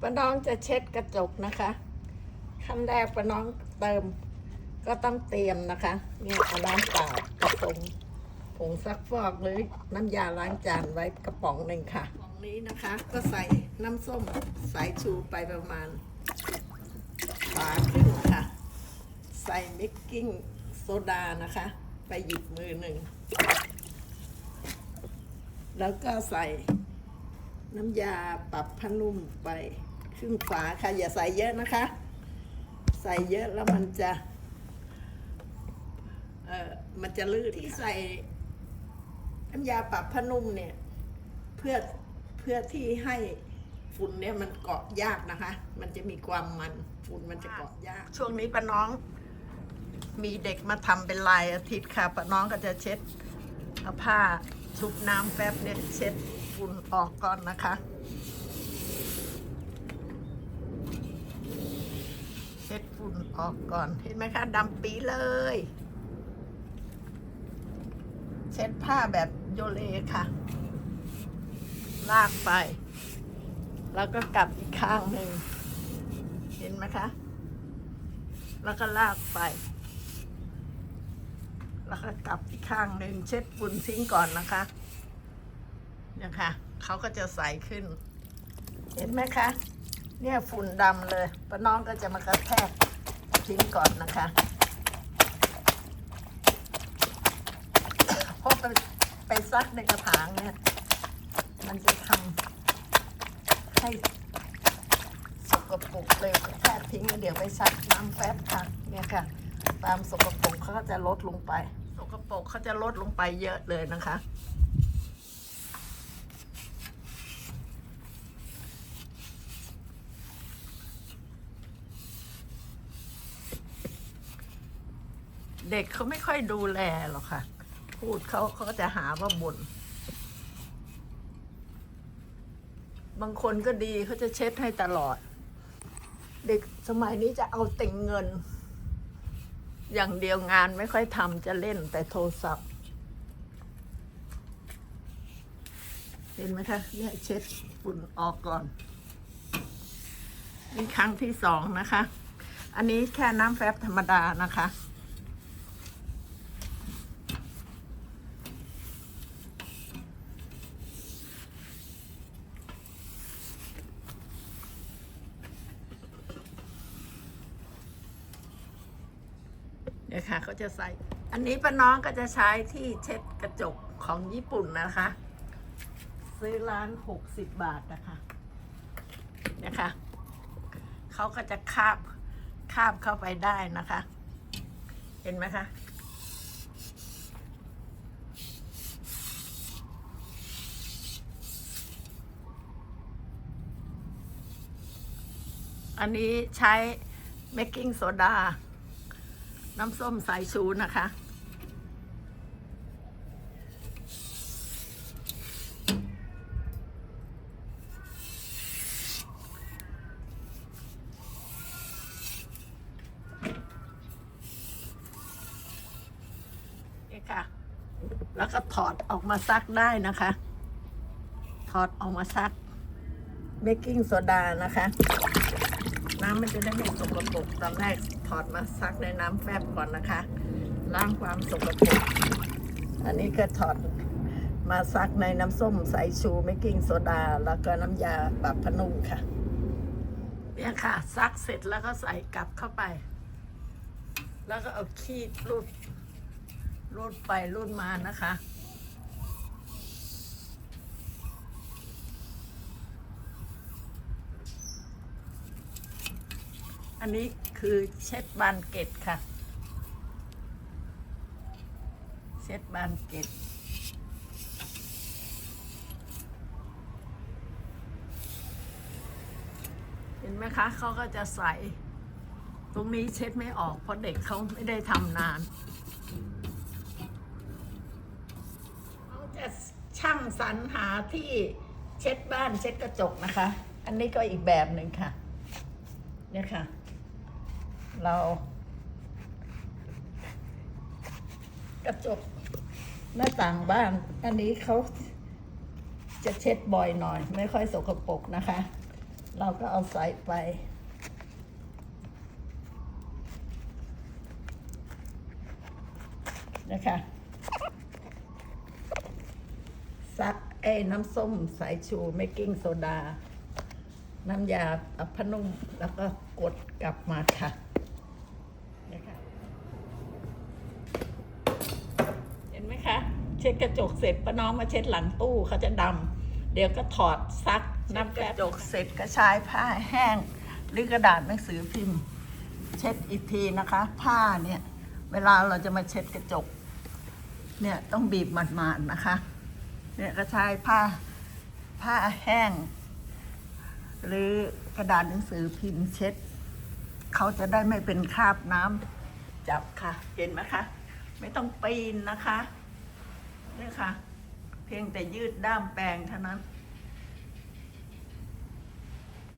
ป้าน้องจะเช็ดกระจกนะคะขั้นแรกป้าน้องเติม ก็ต้องเตรียมนะคะ เนี่ยเอาน้ำเปล่าผสมผงซักฟอกหรือน้ำยาล้างจานไว้กระป๋องหนึ่งค่ะกระป๋องนี้นะคะ ก็ใส่น้ำส้มสายชูไปประมาณฝาครึ่งค่ะ ใส่เบกกิ้งโซดานะคะ ไปหยิบมือหนึ่ง แล้วก็ใส่น้ำยาปรับผ้านุ่มไป ครึ่งฝาค่ะอย่าใส่เยอะนะคะ ใส่เยอะแล้วมันจะเออมันจะลื่นที่ใส่น้ำยาปรับผ้านุ่มเนี่ย เพื่อเพื่อที่ให้ฝุ่นเนี่ยมันเกาะยากนะคะ มันจะมีความมันฝุ่นมันจะเกาะยาก ช่วงนี้ป้าน้อง มีเด็กมาทำเป็นลายอาทิตย์ค่ะป้าน้องก็จะเช็ดเอาผ้าชุบน้ำแป๊บเนี่ยเช็ดฝุ่นออกก่อนนะคะ ช็ดฝุ่นออกก่อน เห็นไหมคะดำปีเลย เช็ดผ้าแบบโยเลค่ะ ลากไป แล้วก็กลับอีกข้างหนึ่ง เห็นไหมคะ แล้วก็ลากไป แล้วก็กลับอีกข้างหนึ่งเช็ดฝุ่นทิ้งก่อนนะคะเนี่ยค่ะเขาก็จะใสขึ้น เห็นไหมคะ เนี่ยฝุ่นดำเลยป้าน้องก็จะมากระแทกทิ้งก่อนนะคะเพราะไปไปซักในกระถางเนี่ย มันจะทำให้สกปรกเลยกระแทกทิ้งเดี๋ยวไปซักน้ำแฟบค่ะเนี่ยค่ะ ตามสกปรกเขาก็จะลดลงไป สกปรกเขาจะลดลงไปเยอะเลยนะคะ เด็กเขาไม่ค่อยดูแลหรอกค่ะ พูดเขาเขาจะหาว่าบ่นบางคนก็ดีเขาจะเช็ดให้ตลอด เด็กสมัยนี้จะเอาแต่งเงิน อย่างเดียวงานไม่ค่อยทำจะเล่นแต่โทรศัพท์ เห็นไหมคะเนี่ยเช็ดฝุ่นออกก่อนนี่ครั้งที่สองนะคะ อันนี้แค่น้ำแฟบธรรมดานะคะ เนี่ยค่ะเขาจะใส่ อันนี้ป้าน้องก็จะใช้ที่เช็ดกระจกของญี่ปุ่นนะคะ ซื้อร้านหกสิบบาทนะคะนี่ยค่ะเขาก็จะคาบคาบเข้าไปได้นะคะ เห็นไหมคะอันนี้ใช้เบกกิ้งโซดา น้ำส้มสายชูนะคะนี่ค่ะแล้วก็ถอดออกมาซักได้นะคะ ถอดออกมาซักเบกกิ้งโซดานะคะ น้ำมันจะได้ไม่สกปรกตอนแรกถอดมาซักในน้ำแฟบก่อนนะคะ ล้างความสกปรกอันนี้ก็ถอดมาซักในน้ำส้มสายชูเมกกิ้งโซดา แล้วก็น้ำยาปรับผ้านุ่มค่ะเนี่ยค่ะ ซักเสร็จแล้วก็ใส่กลับเข้าไป แล้วก็เอาขี้รูดรูดไปรูดมานะคะ อันนี้คือเช็ดบานเกล็ดค่ะ เช็ดบานเกล็ดเห็นไหมคะเขาก็จะใส่ตรงนี้เช็ดไม่ออกเพราะเด็กเขาไม่ได้ทำนานเขาจะช่างสรรหาที่เช็ดบ้านเช็ดกระจกนะคะ อันนี้ก็อีกแบบหนึ่งค่ะเนี่ยค่ะ เรา กระจกหน้าต่างบ้าน อันนี้เขาจะเช็ดบ่อยหน่อย ไม่ค่อยสกปรกนะคะ เราก็เอาใส่ไป นะคะซักไอ้น้ำส้มสายชูเมกกิ้งโซดา น้ำยาอับพนุ่มแล้วก็กดกลับมาค่ะนะคะ ไหมคะ เช็ดกระจกเสร็จป้าน้องมาเช็ดหลังตู้เขาจะดำเดี๋ยวก็ถอดซักน้ำกระจกเสร็จก็ใช้ผ้าแห้ง หรือกระดาษหนังสือพิมพ์ เช็ดอีกทีนะคะ ผ้าเนี่ยเวลาเราจะมาเช็ดกระจก เนี่ยต้องบีบหมาดๆนะคะ เนี่ยก็ใช้ผ้าผ้าแห้ง หรือกระดาษหนังสือพิมพ์เช็ดเขาจะได้ไม่เป็นคราบน้ำจับค่ะ เห็นไหมคะ ไม่ต้องปีนนะคะ นี่ค่ะเพียงแต่ยืดด้ามแปลงเท่านั้น